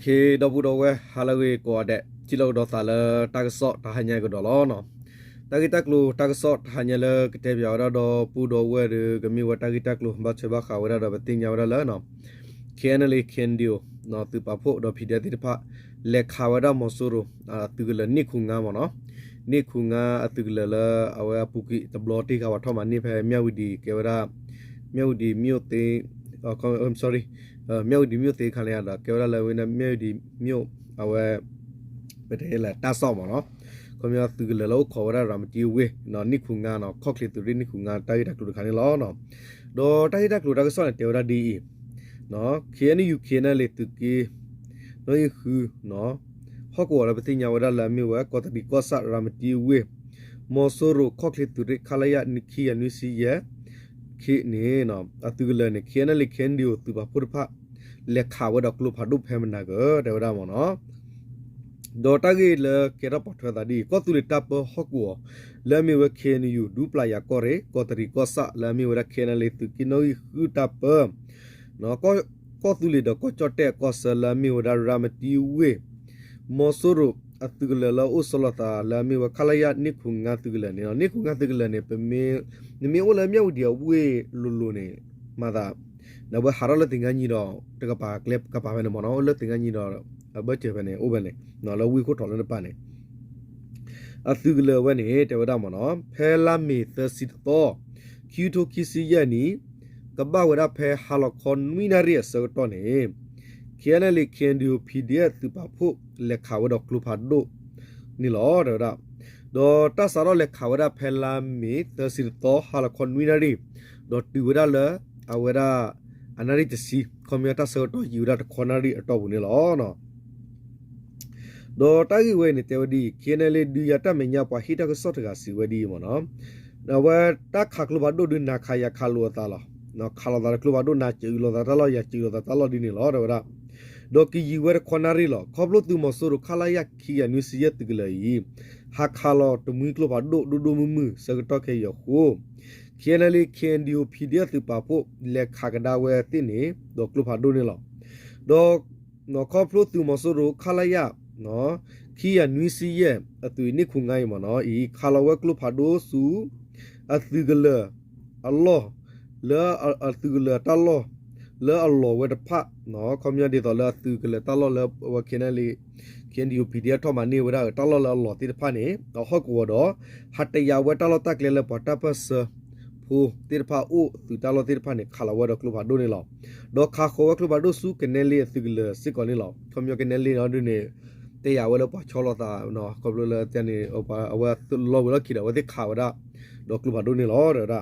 เคดบุดเวฮาลเวกอเดจิโลดอซาลตากซอตาหัญญกดอลอนตากิตักลูตากซอตหัญญเลกเตบิยวดอปูดเวรกมีวตากิตักลูบัชบะขาวดอบติญญาวดลเนาะเคนเลเคนดิโอเนาะตุปะโพดอพิเดติพะเลขาวดมอสุรุอาตุกลนิคุงามเนาะนิคุงาอตุกลลอเวปุกิตบลอติกาวทอมานิเพเมียวดีเกวดาเมียวดีมิโอเตอ๋อ I'm sorry မြောက်ဒီမြို့သေးခံရတာကျော်ရလည်းဝင်မြောက်ဒီမြို့အဝဲပတဲ့လာတဆော့မနော်ခမရသူကလည်းလောက်ခေါ်ရတာမတီဝေးနော်နိခုငါနော်ခော့ကလီတူရိနိခုငါတိုက်တက်လူခါနေလောနော်ဒေါ်တိုက်တက်လူတကဆော့နေတေရဒီနော်ခေနီယူခေနလေတူကီနော်ယခုနော်ဟောကောရပတိညာဝရလာမြေဝဲကောတဒီကောဆာရမတီဝေးမောဆိုရိုခော့ကလီတူရိခလာယနိခီယနုစီယ ခေနေနော်အတူကလည်းနေခေနလေခန်ဒီယိုသူပါပုရဖလက်ခါဝဒကလုဖာဒုဖဲမနာကဒေဝဒမနော်ဒေါ်တာဂေလကေရပတ်ထတာဒီကောတူလတပ်ဟော့ကောလဲမီဝခေနီယူဒူပလာယာကောရေကောတရီကောဆာလဲမီဝရခေနလေသူကိနိုဟူတပ်နော်ကောကောတူလီဒကောချတဲ့ကောဆလဲမီဝရရာမတီဝေမောဆိုရို အတုကလလဥစလတာလာမီဝခလယနိခုငါတုကလနေနော်နိခုငါတုကလနေပမေနမီဝလမြောက်ဒီဝေလူလူနေမာသာနဘဟာရလတင်ငါညီတော့တကပါကလပ်ကပါပဲနော်နော်လတင်ငါညီတော့အဘချေပဲနေဥပဲနေနော်လဝီကိုတော်လည်းပါနေအသူကလဝနေတဝဒမနော်ဖဲလာမီသစီတော့ကျူတိုကီစီယနီကဘဝရဖဲဟာလခွန်မီနာရီဆောတော့နေကျန်လေကန်ဒီယိုပီဒီအက်သူပါဖို့ လက်ခါဝဒကလူဖာဒိုနီလောတော့ဒေါ်တဆာရလက်ခါဝဒဖဲလာမီသစီတော့ဟာလခွန်မီနာရီဒေါ်တူဝဒလအဝဒအနာရီတစီကွန်ပျူတာဆော့တော့ယူရတခေါနာရီအတော့ဘူးနေလောနော်ဒေါ်တာဂီဝဲနေတေဝဒီကေနလေဒီယတာမညာပွားဟီတာကဆော့တကစီဝဒီမနော်နော်ဝတာခါကလဘဒိုဒနာခါယခါလောတာလောနော်ခါလာဒါကလဘဒိုနာချီလောတာတလောယချီလောတာတလောဒီနေလောတော့ဒါ ဒေါ်ကီယူဝဲခေါနာရီလောခေါပလို့သူမဆိုရခလာယခီယနွစီယတ်တကလေဟာခါလောတမွီကလဘဒိုဒိုဒိုမမစကတော့ခေယခို KNL KNDO PDF သူပါဖို့လက်ခါကဒါဝဲတင်နေတော့ကလုဖာဒိုနေလောတော့နော်ခေါပလို့သူမဆိုရခလာယနော်ခီယနွီစီယအတူနိခုငိုင်းမနော်ဤခလာဝဲကလုဖာဒိုစုအသီဂလအလောလာအသီဂလတလောလာ အလောဝဲတဖနော်ကွန်မြူနတီတော်လာသူကလတလောလာဝကနလီကန်ဒီယိုပီဒီယာထောမနေဝရတလောလာလောတိတဖနေတော့ဟော့ကောတော့ဟတ်တရဝဲတလောတက်လေလပတာပစဟူတိရဖာအိုသူတလောတိရဖာနေခလာဝဲတော့ကလဘာဒိုနေလောတော့ခါခိုဝဲကလဘာဒိုစုကနေလီသီဂလစစ်ကောနေလောကွန်မြူကနေလီနော်ဒုနေတေရဝဲလောပချောလောတာနော်ကောဘလလတန်နေအပအဝဲလောဝဲလောခိရဝဲတိခါဝဒတော့ကလဘာဒိုနေလောရတာ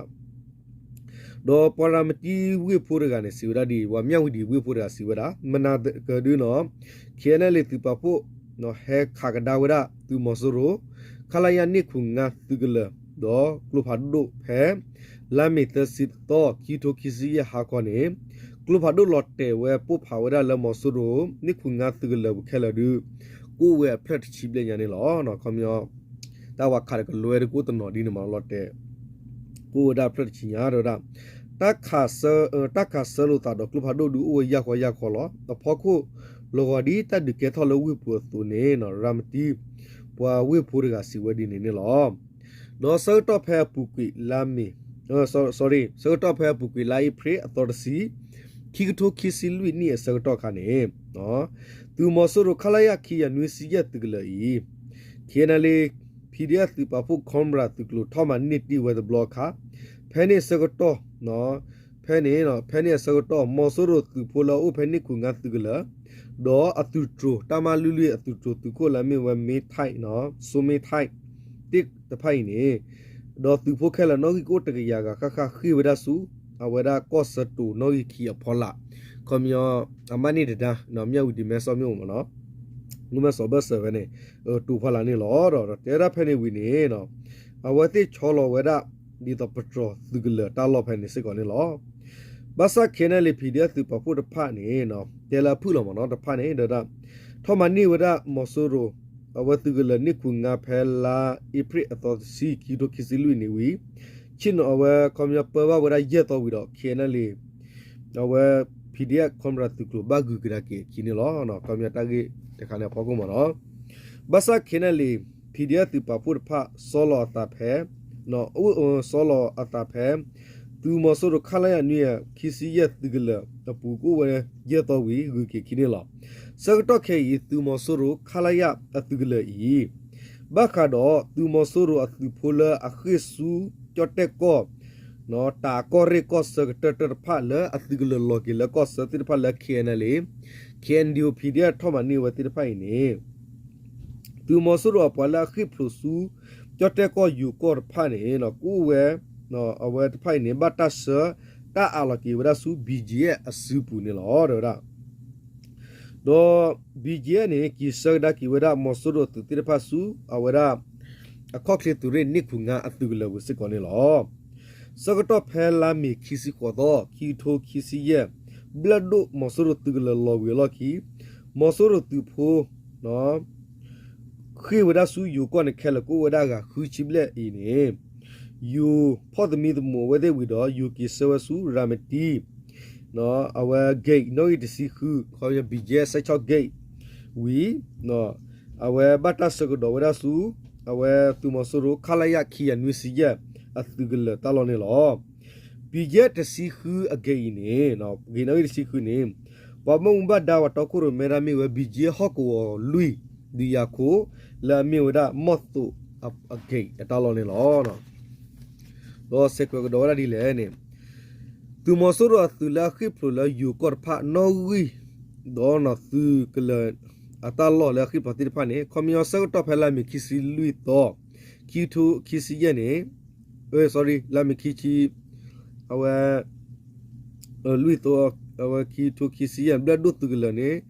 တော့ပရမတီဝိဖိုးရကနေစီဝရဒီဝမြောက်ဝဒီဝိဖိုးရစီဝရမနာကဒူနော်ခဲနလေသူပဖို့နော်ဟဲခါကဒါဝရသူမဆူရိုခလာယနိခုငါသူကလတော့ကလဖာဒိုဖဲလာမီတစစ်တော့ကီတိုကီစီယဟာကောနေကလဖာဒိုလော့တဲဝဲပုဖာဝရလမဆူရိုနိခုငါသူကလခဲလဒူကိုဝဲဖလက်ချီပလညာနေလောနော်ခမယောတာဝခါကလွယ်ကိုတနော်ဒီနမလော့တဲ ကိုဒါဖလက်ချီညာတော့တာတက်ခါဆတက်ခါဆလိုတာတော့ကလဖာဒိုဒူအိုရခေါ်ရခေါ်လောတော့ဖောခုလောကဒီတတ်ဒီကေထောလဝိပူသူနေနော်ရမတီပွာဝိပူရကစီဝဒီနေနေလောနော်ဆောတော့ဖဲပူကွီလာမီ oh sorry ဆောတော့ဖဲပူကွီလာဤဖရေအတော်စီခိကတိုခိစီလူနီဆောတော့ခါနေနော်သူမဆရခလာယခိယနွေစီယတကလေခေနလေ PDF သူပဖုခွန်ဘရာသူကလိုထောမနစ်တီဝဲဒဘလော့ခါဖဲနေစကတော့နော်ဖဲနေနော်ဖဲနေစကတော့မောဆရသူဖိုလာအိုဖဲနေခုငါသူကလာဒေါ်အတူထရတမလူလူအတူထရသူကိုလာမေဝမေထိုင်နော်ဆိုမေထိုင်တစ်တဖိုင်နေဒေါ်သူဖိုခဲလာနော်ကိုတကရကခခခိဝဒဆူအဝဒကောစတူနော်ခီအဖောလာကွန်မြောအမနိတဒါနော်မြောက်ဒီမဲဆောမျိုးမနော် ငုမဆောဘဆဗနေတူဖလာနေလောတော့တဲရဖဲနေဝီနေနော်အဝတိချောလောဝဒဒီတော့ပထရသူကလတာလောဖဲနေစစ်ကောနေလောဘာသာခဲနလီပီဒီအက်သူပဖို့တဖနေနော်တဲလာဖုလောမနော်တဖနေဒါထောမနိဝဒမောဆူရိုအဝတုကလနိခုငါဖဲလာဣပရိအတော်စီကီဒိုကီစီလူနေဝီချင်းအဝကွန်မြပဘဝရရက်တော်ဝီတော့ခဲနလေအဝ PDF ခွန်ရတုကလဘဂုကရကေခိနေလောနော်ကမြတာကေတခါနေဖောကုမနော်ဘဆခိနလီ PDF တူပပုဖဆောလောတာဖဲနော်အိုဆောလောအတာဖဲသူမဆိုရခလာယနွေခီစီယတ်တကလတပူကိုဝဲရတော့ဝီဂုကေခိနေလောစကတော့ခေယသူမဆိုရခလာယအတကလဤဘခါတော့သူမဆိုရအသူဖိုလအခစ်စုကြတဲ့ကော နော်တာကောရီကောစကတတဖာလအတိဂလလောကီလကောစတိဖာလခေနလေခေန်ဒီယိုပီဒီယာထောမနီဝတိဖိုင်နေသူမဆူရပလာခိဖလူဆူကြတဲ့ကောယူကောဖာနေနော်ကူဝဲနော်အဝဲတဖိုင်နေဘတ်တဆာတာအလကီဝရဆူဘီဂျီအဆူပူနေလောတော့တော့ဘီဂျီနေကီဆာဒါကီဝရမဆူရတူတိဖာဆူအဝရအခုခလတူရနိခုငါအတူလဝစကောနေလော စကတော့ဖဲလာမီခီစီကောတော့ခီထိုခီစီရဲ့ဘလဒိုမဆူရတူလလောဝေလောကီမဆူရတူဖိုနော်ခေဝဒဆူယူကောနခဲလကိုဝဒကခူချိဘလက်အင်းနေယူဖော်ဒမီဒမိုဝဒေဝီတော့ယူကီဆဝဆူရာမတီနော်အဝဲဂိတ်နို့တစီခူခေါ်ရဘီဂျဲဆက်ချော့ဂိတ်ဝီနော်အဝဲဘတ်တဆကတော့ဝဒဆူအဝဲသူမဆူရခလာယခီယနွီစီယ အသူကလတလောနေလောဘီဂျဲတစီခူအဂိတ်နေနော်ဂိနို့တစီခူနေပမုံဘဒါဝတော့ကိုရမေရာမီဝဘီဂျဲဟော့ကိုလူီဒီယာကိုလာမီဝဒမော့တုအဂိတ်တလောနေလောနော်တော့စက်ကွယ်တော့ရဒီလေနေသူမဆူရသူလာခိပလိုလာယူကောဖာနော်ဝီဒေါ်နသူကလအတလောလာခိပတိဖာနေကွန်မြူဆော့တော့ဖလာမီခီစီလူီတော့ခီတူခီစီယနေ eh sorry la mi ki chi awa lui to awa ki to ki si yan bla do tu gla ne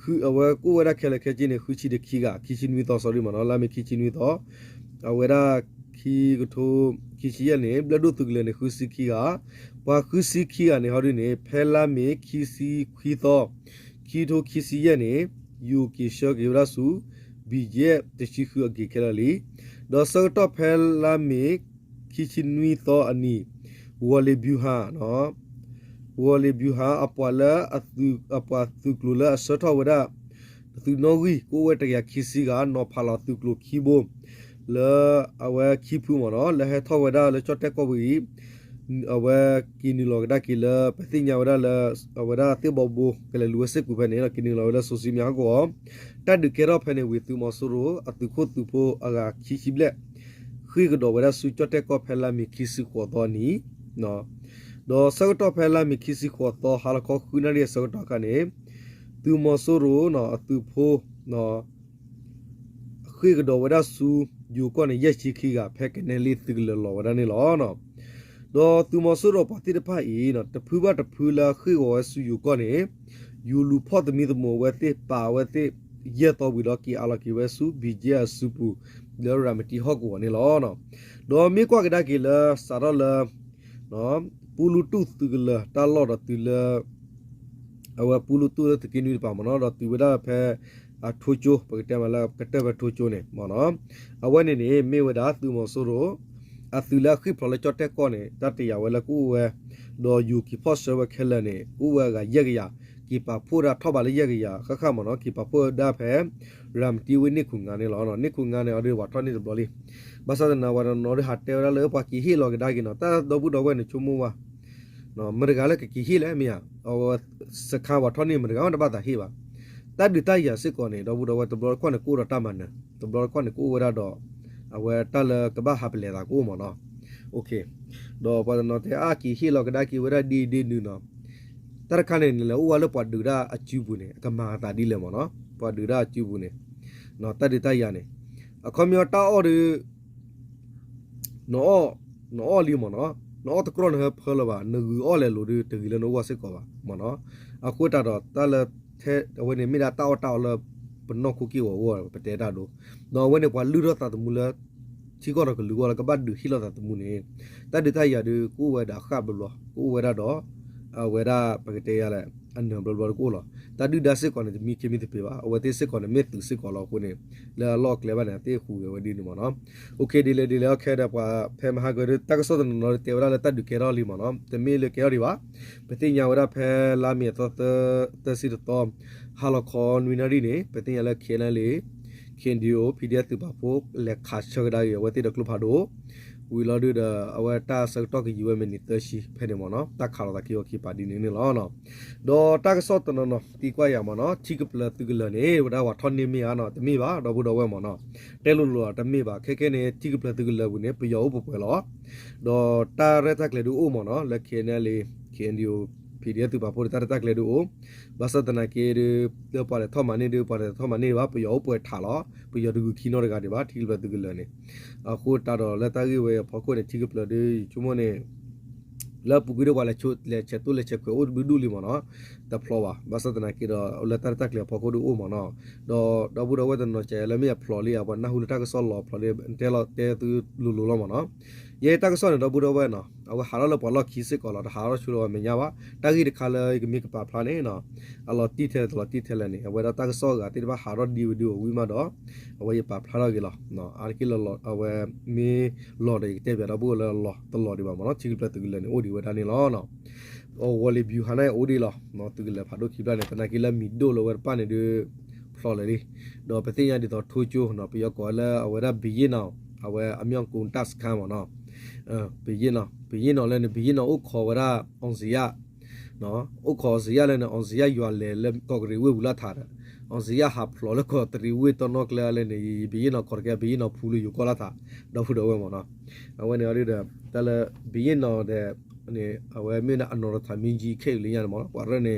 khu awa ko wa khe la khe ji ne khu chi de ki ga ki chi nui to sorry ma no la mi ki chi nui to awa ra ki go tho ki chi yan ne bla do tu gla ne khu si ki ga wa khu si ki ga ne ha ri ne phe la mi ki si khi to ki to ki si yan ne yu ki sho ge ra su bi ye te chi khu ge khe la li ดอสเตอร์ฟเฮลลามิก ဖဲလာမီခီချီနွီတော့အနီဝလီဘျူဟာနော်ဝလီဘျူဟာအပွာလာအသူအပွာသူကလူလာဆတ်တော်ဝဒသူနော်ဝီကိုဝဲတရခီစီကနော်ဖလာသူကလူခီဘိုလာအဝဲခီဖူမနော်လဲဟထောဝဒလဲချတ်တက်ကောဝီအဝဲကီနီလောကဒါကီလာပသိညာဝဒလာအဝဒတေဘောဘူကလေလူဝစကူဖဲနေကီနီလောလာဆိုစီမြာကိုတတ်ဒကေရောဖဲနေဝီသူမဆူရိုအတုခုတူဖိုအဂါခီချီဘလက် ခွေကတော့ဝဒဆူချတ်တက်ကောဖဲလာမီခီစီကိုတော့နီနော်တော့စကတော့ဖဲလာမီခီစီကိုတော့ဟာလကောခုနာရီစကတော့ကနေသူမဆူရိုနော်အတူဖိုနော်ခွေကတော့ဝဒဆူယူကောနေရက်ချီခီကဖဲကနေလေးသူလလောဝဒနေလောနော်တော့သူမဆူတော့ပါတိတဖာအီနော်တဖူးပါတဖူးလာခွေကိုဆူယူကောနေယူလူဖော့တမီတမောဝဲတိပါဝဲတိ ရက်တော့ပြီးတော့ကီအလာကီဝဲဆူဘီဂျာဆူပူလောရမတီဟော့ကိုနေလောနော်တော့မိကွာကဒါ กีปาพูดทบาลยะกิยาข้าข้ามเนาะกีปาพูดได้แพ้รำตีวินี่คุงงานนี่หรอเนาะนี่คุงงานเนี่ยเอาดีวัดท่อนนี่ตบลีภาษาหน้าวันนอริหัดเตอร์เลยปากีฮีลอกิได้กินเนาะแต่ดอบุดอกเวนี่ชุมว่าเนาะมรกาเลกกีฮีเลยมีอ่ะเอาสข้าวัดท่อนนี่มรกาวันตบตาฮีว่าแต่ดิตายาสิก่อนนี่ดอบุดอกเวตบลอคนกูรตามันนะตบลอคนกูเวราดอเอาเวตาเลกบ้าฮับเลตากูมเนาะโอเคดอปานนอเตอากีฮีลอกิได้กีเวราดีดีนูเนาะ တရခနဲ့လေဝါလပဒူရာအချူဘူးနေကမာတာဒီလေမနော်ပဒူရာအချူဘူးနေနော်တတိတရနေအခမီတာအော်ဒီနော်နော်လီမနော်နော်တကရနဟဖလဘာနဂူအော်လေလိုဒီတဂီလနောဝစစ်ကောပါမနော်အခုတာတော့တလထဲဝနေမိတာတောက်တောက်လပနောခုကီဝဝပတေတာတို့နော်ဝနေပွာလူရတာတမူလာချီကောရကလူကောကဘတ်ဒူဟီလတာတမူနေတဒိတရဒီကိုဝဲတာခဘလောကိုဝဲတာတော့အ ဝေရာပကတေရလဲအန်နဘလဘလကိုလာတာဒူဒါစစ်ကောနေမီကေမီတပေပါအဝေတေစစ်ကောနေမေတူစစ်ကောလောက်ကိုနေလာလော့ကလေဘာနေတေခူရဝဒီနမနော်โอเคဒီလေဒီလေခဲတဲ့ပွာဖဲမဟာဂရတက်ဆောဒနော်တေဝရလက်တဒူကေရောလီမနော်တမီလေကေရောဒီပါပတိညာဝရဖဲလာမီတော့တစီတော့ဟာလခွန်ဝီနာရီနေပတိညာလက်ခဲလလေခင်ဒီယို PDF တူပါဖို့လက်ခါချဂဒါရဝတိဒကလဖာဒို we lo do the our ta sa to ki yu me ni te shi phe ne mo no ta kha la ki yo ki pa di ni ni lo no do ta ka so to no no ti kwa ya mo no chi ka pla tu ka la ne wa da wa thon ni mi ya no te mi ba do bu do we mo no te lu lu ta mi ba khe khe ne chi ka pla tu ka la bu ne pu yo bu pwe lo do ta re ta kle du o mo no le khe ne le khe ndi yo PDF သူပါဖို့တာတာကလေးတို့ဘာသဒနာကေရပါလေထောမနေရပါလေထောမနေပါပယောပွဲထားလောပယောဒူခီနိုရကဒီပါထီလဘသူကလနေအခုတာတော့လက်တကြီးဝဲဖောက်ကိုနေချီကပလဒီချုမနေလာပူကြရပါလေချိုလေချက်တူလေချက်ကိုဘဒူလီမနော်တဖလောပါဘာသဒနာကေတော့လက်တတာကလေးဖောက်ကိုဒူအိုမနော်တော့တော့ဘူးတော့ဝဲတဲ့နော်ချဲလည်းမရဖလောလီအပေါ်နဟူလတာကဆောလောဖလောလီတဲလောတဲသူလူလူလောမနော် ye ta ka so ne do bu do we no aw ha lo po lo ki se ko lo ha ro chu lo me nya ba ta gi de kha le gi mi ka pa phla ne no a lo ti the lo ti the le ne aw da ta ka so ga ti ba ha ro di di wi ma do aw ye pa phla ro gi lo no a ki lo lo aw mi lo de te ba do bu lo lo to lo di ba mo no chi pla tu gi le ne o di we da ne lo no o wo le bi ha na o di lo no tu gi le pha do ki pla ne ta na ki le mi do lo we pa ne de phlo le di do pa ti ya di to thu chu no pi yo ko le aw da bi ye no aw a myong kun tas kha mo no ဘီရင်နော်ဘီရင်နော်လည်းဘီရင်နော်ဥခေါ်ဝရအောင်စီရနော်ဥခေါ်စီရလည်းအောင်စီရရွာလေလက်ကော့ကရီဝေဝလာထားတယ်အောင်စီရဟာဖလော်လကောတရီဝေတော့နော်ကလည်းလည်းဘီရင်နော်ခေါ်ကဘီရင်နော်ဖူလူယူကောလာထားတော့ဖူတော့ဝဲမနော်အဝဲနေရတဲ့တလဘီရင်နော်တဲ့အနေအဝဲမင်းအနော်သမင်းကြီးခေလေးရမနော်ပွာရနေ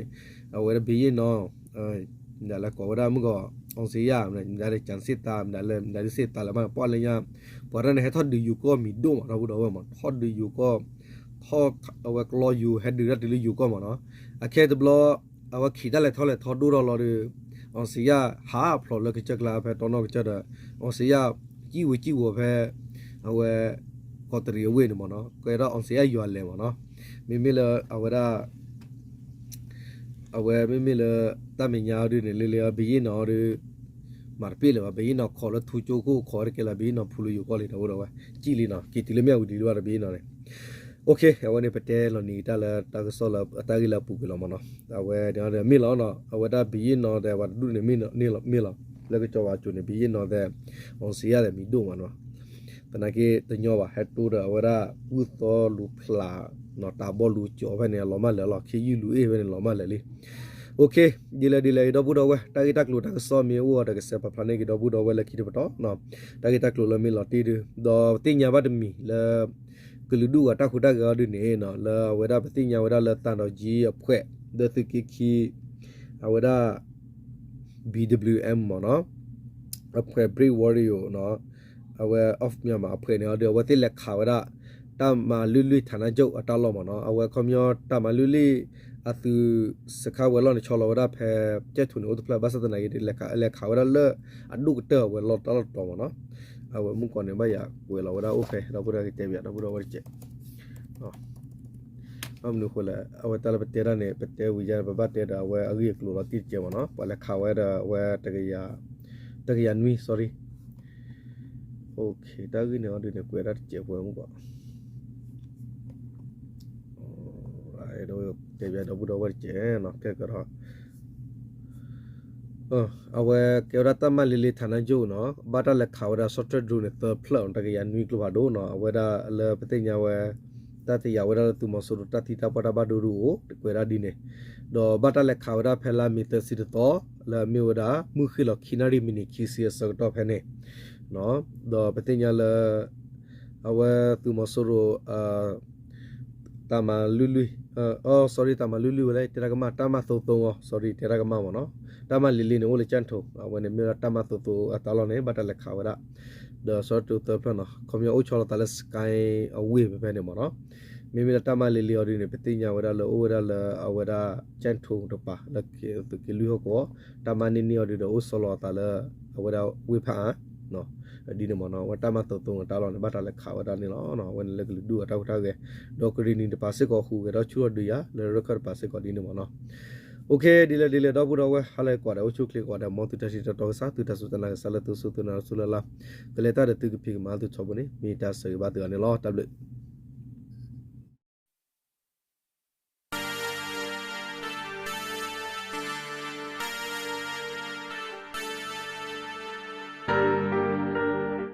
အဝဲဘီရင်နော်အဲဒါလည်းကောရမှုကောအောင်စီရမလဲဒါလည်းကျ န်စစ်တာဒါလည်းဒါလည်းစစ်တာလည်းမပွာလည်းရပွာရနေဟထဒီယူကောမီဒိုမတော့တော့မထဒီယူကောထောအဝကလောယူဟက်ဒီရတလီယူကောမနော်အခဲဒဘလအဝခီဒလည်းထောလည်းထောဒူရောလော်အောင်စီရဟာဖလော်လကချက်ကလာဖဲတော်တော့ချက်တဲ့အောင်စီရကြီးဝကြီးဝဖဲ အဝဲကောတရီဝေးနေမနော်ကဲတော့အောင်စီရရွာလဲမနော်မိမိလအဝရအဝဲမိမိလတမညာရနေလေလေဘီနော်ရမာပေလဘဘေးနော်ခေါ်လထူချိုကိုခေါ်ရကလာဘေးနော်ဖူလူယူကောလေတော့တော့ကြည်လီနော်ကီတီလမြဝဒီလိုရဘေးနော်လေโอเคအဝနေပတဲလောနီတလာတာကဆောလအတာဂီလာပူကလောမနော်အဝဲဒါရမီလောနော်အဝဒါဘီနော်တဲ့ဝဒုနေမီနော်နေလောမီလောလက်ကကြောပါချူနေဘီနော်တဲ့အွန်စီရတယ်မီဒိုမနော် တနကေတညောပါဟက်တူရအဝဒါဝူသောလူဖလာနော်တာဘောလူကြောပဲနေလောမလဲလောခီယူလူအေးပဲနေလောမလဲလေโอเคဒီလေဒီလေတော့ဘူးတော့ဝဲတာဂီတက်လို့တာစောမြေဝတာကစပပနေကတော့ဘူးတော့ဝဲလက်ခိတော့နော်တာဂီတက်လို့လမီလော်တီတော့တင်ညာဘတ်မီလေကလူဒူဝတာခုတာကဒီနေနော်လေဝဲတာပတိညာဝဲတာလေတန်တော့ကြီးအဖွဲဒသကိခိအဝဲတာ BWM မနော်အဖွဲ Brave Warrior နော် အဝဲ off မြန်မာအဖွဲနေတော့ဝဲတိလက်ခါဝဲတာတမလူလူဌာနချုပ်အတလောမနော်အဝဲကွန်မြူတမလူလူအသူစခါဝဲလောနေချောလောရဖဲကျက်ထုန်အိုတဖလာဘတ်စတနာရီလက်ခါလက်ခါဝရလအဒုကတဲဝဲလောတလောတော်မနော်အဝဲမှုကောနေမရဝဲလောရအိုဖေတော့ဘရကတဲပြတော့ဘရဝရကျက်နော်အမနုခလာအဝဲတလပတဲရနေပတဲဝီရဘဘတဲတာဝဲအကြီးကလိုလတိကျမနော်ပလက်ခါဝဲတာဝဲတကရတကရနွီ sorry okay တာကြီးနေတော့ဒီနေကွဲရတဲ့ကျက်ပွဲမှုပေါ့အဲ့တော့တေပြတော့ဘူးတော့ဝတ်ကျဲနော်ကဲကတော့အဝဲကေရတမလီလီဌာနကျိုးနော်ဘာတလက်ခါဝရဆော့ဖ်ဝဲဒရူနဲ့သဖလောင်တကရနွီကလဘာဒိုနော်အဝဲဒါလပတိညာဝဲတတိယဝရတူမဆူတတိတာပတာဘဒူရူကိုကွေရာဒီနေဒေါ်ဘာတလက်ခါဝရဖဲလာမီတစီတောလာမီဝဒမူခိလခိနာရီမီနီခီစီယဆော့တော့ဖဲနေ နော်ဒေါ်ပတိညာလအဝဲတူမဆူရအာတမလူလူအော် sorry တမလူလူလေတရကမတမသုသုံး sorry တရကမမနော်တမလီလီနိုလေချန်ထိုဝနေမတမသုသုအတလောနေဘတ်လက်ခါဝရ the sort to the plan ခမယအိုချောလတလက်စကိုင်းအဝေးပဲပဲနေမနော်မိမိတမလီလီအော်ဒီနေပတိညာဝရလောဝရလအဝရချန်ထုံတပါလက်ကေတကလူဟောတမနီနီအော်ဒီတော့ဆလောတလအဝရဝေဖာနော် ဒီနေမနော်ဝတမတော့တုံတာလောနေဘာတာလက်ခါဝတာနေလောနော်ဝနလက်ကလူဒူအတောက်ထားကဒေါကရီနီတပါစစ်ကောခုကတော့ချူရဒူရလေရခတ်ပါစစ်ကောဒီနေမနော်โอเคဒီလေဒီလေတော့ဘူးတော့ဝဲဟာလေကွာတော့ချုကလီကွာတော့မောတူတရှိတော့စာတူတဆူတနာဆလတူဆူတနာဆူလလာကလေတာတဲ့တူကဖိကမာတူချဘနေမီတာဆေဘာတူအနေလောတဘလ